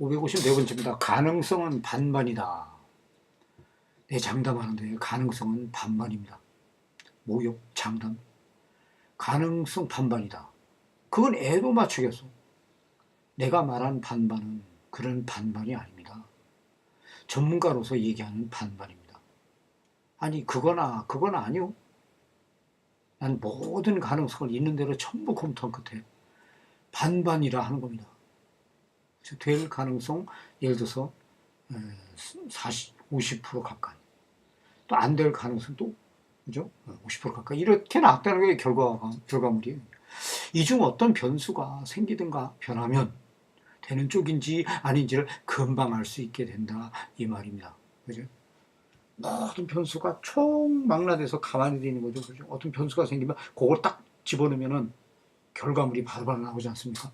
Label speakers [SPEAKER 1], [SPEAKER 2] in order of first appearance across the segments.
[SPEAKER 1] 554번째입니다. 가능성은 반반이다. 내 장담하는데 가능성은 반반입니다. 모욕, 장담. 가능성 반반이다. 그건 애도 맞추겠어. 내가 말한 반반은 그런 반반이 아닙니다. 전문가로서 얘기하는 반반입니다. 아니, 그거나, 그건 아니요. 난 모든 가능성을 있는 대로 전부 검토한 끝에 반반이라 하는 겁니다. 될 가능성, 예를 들어서 40, 50% 가까이. 또 안 될 가능성도 그죠? 50% 가까이 이렇게 나왔다는 게 결과가 결과물이에요. 이 중 어떤 변수가 생기든가 변하면 되는 쪽인지 아닌지를 금방 알 수 있게 된다 이 말입니다. 그죠? 모든 변수가 총망라돼서 가만히 있는 거죠. 그죠? 어떤 변수가 생기면 그걸 딱 집어넣으면은 결과물이 바로바로 나오지 않습니까?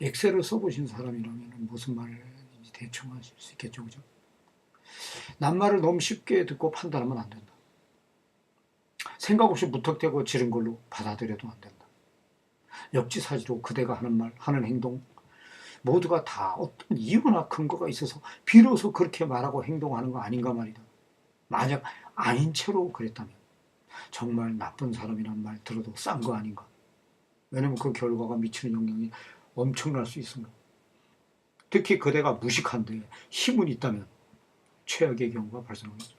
[SPEAKER 1] 엑셀을 써보신 사람이라면 무슨 말인지 대충 하실 수 있겠죠. 그죠? 낱말을 너무 쉽게 듣고 판단하면 안 된다. 생각 없이 무턱대고 지른 걸로 받아들여도 안 된다. 역지사지로 그대가 하는 말, 하는 행동, 모두가 다 어떤 이유나 근거가 있어서 비로소 그렇게 말하고 행동하는 거 아닌가 말이다. 만약 아닌 채로 그랬다면 정말 나쁜 사람이란 말 들어도 싼 거 아닌가. 왜냐면 그 결과가 미치는 영향이 엄청날 수 있습니다. 특히 그대가 무식한데 힘은 있다면 최악의 경우가 발생합니다.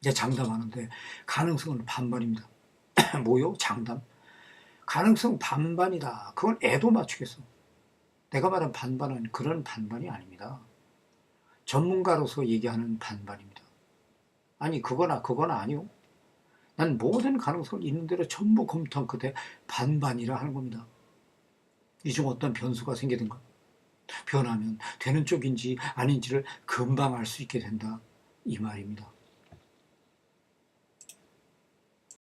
[SPEAKER 1] 이제 장담하는데 가능성은 반반입니다. 뭐요? 장담? 가능성 반반이다. 그건 애도 맞추겠어. 내가 말한 반반은 그런 반반이 아닙니다. 전문가로서 얘기하는 반반입니다. 아니 그거나 그거나 아니요. 난 모든 가능성을 있는 대로 전부 검토한 끝에 반반이라 하는 겁니다. 이 중 어떤 변수가 생기든가 변하면 되는 쪽인지 아닌지를 금방 알 수 있게 된다 이 말입니다.